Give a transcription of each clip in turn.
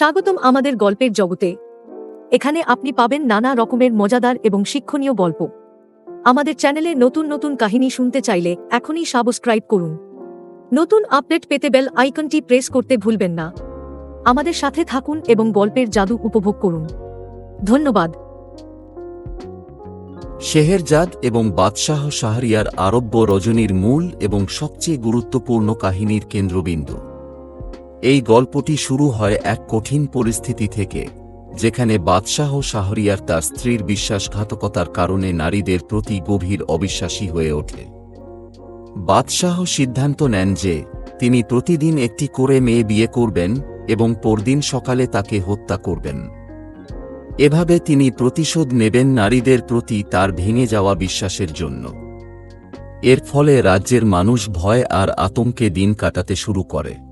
স্বাগতম আমাদের গল্পের জগতে। এখানে আপনি পাবেন নানা রকমের মজাদার এবং শিক্ষণীয় গল্প। আমাদের চ্যানেলে নতুন নতুন কাহিনী শুনতে চাইলে এখনই সাবস্ক্রাইব করুন। নতুন আপডেট পেতে বেল আইকনটি প্রেস করতে ভুলবেন না। আমাদের সাথে থাকুন এবং গল্পের জাদু উপভোগ করুন। ধন্যবাদ। শেহেরজাদ এবং বাদশাহ শাহরিয়ার আরব্য রজনীর মূল এবং সবচেয়ে গুরুত্বপূর্ণ কাহিনীর কেন্দ্রবিন্দু। এই গল্পটি শুরু হয় এক কঠিন পরিস্থিতি থেকে, যেখানে বাদশাহ শাহরিয়ার তার স্ত্রীর বিশ্বাসঘাতকতার কারণে নারীদের প্রতি গভীর অবিশ্বাসী হয়ে ওঠে। বাদশাহ সিদ্ধান্ত নেন যে, তিনি প্রতিদিন একটি করে মেয়ে বিয়ে করবেন এবং পরদিন সকালে তাকে হত্যা করবেন। এভাবে তিনি প্রতিশোধ নেবেন নারীদের প্রতি তার ভেঙে যাওয়া বিশ্বাসের জন্য। এর ফলে রাজ্যের মানুষ ভয় আর আতঙ্কে দিন কাটাতে শুরু করে।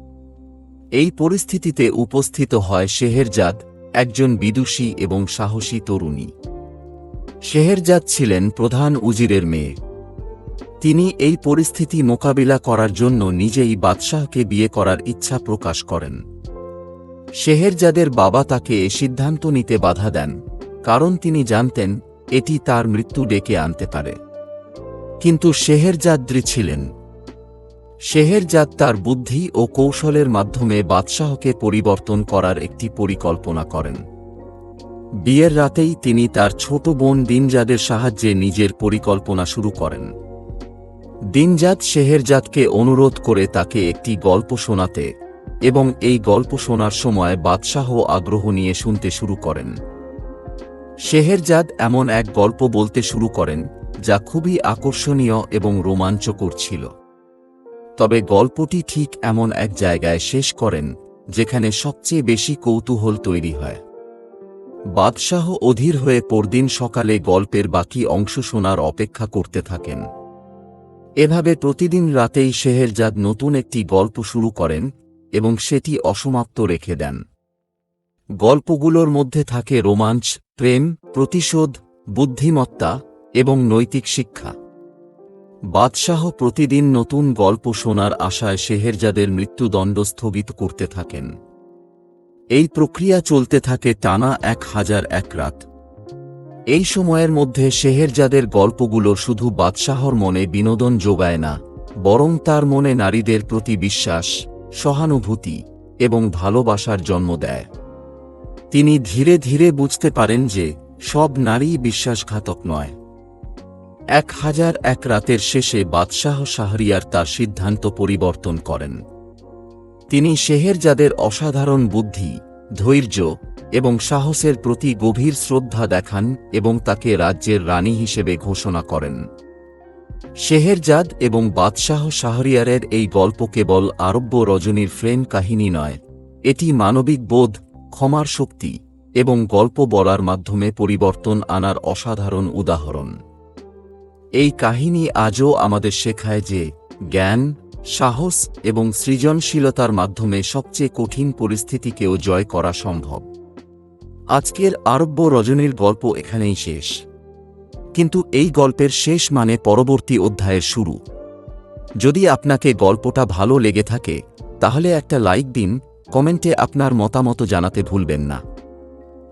এই পরিস্থিতিতে উপস্থিত হয় শেহেরজাদ, একজন বিদুষী এবং সাহসী তরুণী। শেহেরজাদ ছিলেন প্রধান উজিরের মেয়ে। তিনি এই পরিস্থিতি মোকাবিলা করার জন্য নিজেই বাদশাহকে বিয়ে করার ইচ্ছা প্রকাশ করেন। শেহেরজাদের বাবা তাকে এ সিদ্ধান্ত নিতে বাধা দেন, কারণ তিনি জানতেন, এটি তার মৃত্যু ডেকে আনতে পারে। কিন্তু শেহেরজাদ্রি ছিলেন। শেহেরজাদ তার বুদ্ধি ও কৌশলের মাধ্যমে বাদশাহকে পরিবর্তন করার একটি পরিকল্পনা করেন। বিয়ের রাতেই তিনি তার ছোট বোন দিনজাদের সাহায্যে নিজের পরিকল্পনা শুরু করেন। দিনজাদ শেহেরজাদকে অনুরোধ করে তাকে একটি গল্প শোনাতে এবং এই গল্প শোনার সময় বাদশাহ আগ্রহ নিয়ে শুনতে শুরু করেন। শেহেরজাদ এমন এক গল্প বলতে শুরু করেন, যা খুবই আকর্ষণীয় এবং রোমাঞ্চকর ছিল। তবে গল্পটি ঠিক এমন এক জায়গায় শেষ করেন, যেখানে সবচেয়ে বেশি কৌতূহল তৈরি হয়। বাদশাহ অধীর হয়ে পরদিন সকালে গল্পের বাকি অংশ শোনার অপেক্ষা করতে থাকেন। এভাবে প্রতিদিন রাতেই শেহেরজাদ নতুন একটি গল্প শুরু করেন এবং সেটি অসমাপ্ত রেখে দেন। গল্পগুলোর মধ্যে থাকে রোমাঞ্চ, প্রেম, প্রতিশোধ, বুদ্ধিমত্তা এবং নৈতিক শিক্ষা। বাদশাহ প্রতিদিন নতুন গল্প শোনার আশায় শেহেরজাদের মৃত্যুদণ্ড স্থগিত করতে থাকেন। এই প্রক্রিয়া চলতে থাকে টানা এক হাজার এক রাত। এই সময়ের মধ্যে শেহেরজাদের গল্পগুলো শুধু বাদশাহর মনে বিনোদন যোগায় না, বরং তার মনে নারীদের প্রতি বিশ্বাস, সহানুভূতি এবং ভালোবাসার জন্ম দেয়। তিনি ধীরে ধীরে বুঝতে পারেন যে সব নারী বিশ্বাসঘাতক নয়। এক হাজার এক রাতের শেষে বাদশাহ শাহরিয়ার তার সিদ্ধান্ত পরিবর্তন করেন। তিনি শেহেরজাদের অসাধারণ বুদ্ধি, ধৈর্য এবং সাহসের প্রতি গভীর শ্রদ্ধা দেখান এবং তাকে রাজ্যের রানী হিসেবে ঘোষণা করেন। শেহেরজাদ এবং বাদশাহ শাহরিয়ারের এই গল্প কেবল আরব্য রজনীর ফ্রেম কাহিনী নয়, এটি মানবিক বোধ, ক্ষমার শক্তি এবং গল্প বলার মাধ্যমে পরিবর্তন আনার অসাধারণ উদাহরণ। এই কাহিনী আজও আমাদের শেখায় যে জ্ঞান, সাহস এবং সৃজনশীলতার মাধ্যমে সবচেয়ে কঠিন পরিস্থিতিকেও জয় করা সম্ভব। আজকের আরব্য রজনীর গল্প এখানেই শেষ। কিন্তু এই গল্পের শেষ মানে পরবর্তী অধ্যায়ের শুরু। যদি আপনাকে গল্পটা ভালো লেগে থাকে, তাহলে একটা লাইক দিন, কমেন্টে আপনার মতামত জানাতে ভুলবেন না।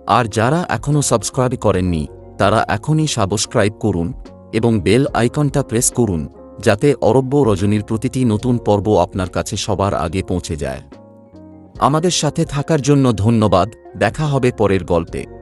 আর যারা এখনও সাবস্ক্রাইব করেননি, তারা এখনই সাবস্ক্রাইব করুন এবং বেল আইকনটা প্রেস করুন, যাতে অরব্য রজনীর প্রতিটি নতুন পর্ব আপনার কাছে সবার আগে পৌঁছে যায়। আমাদের সাথে থাকার জন্য ধন্যবাদ, দেখা হবে পরের গল্পে।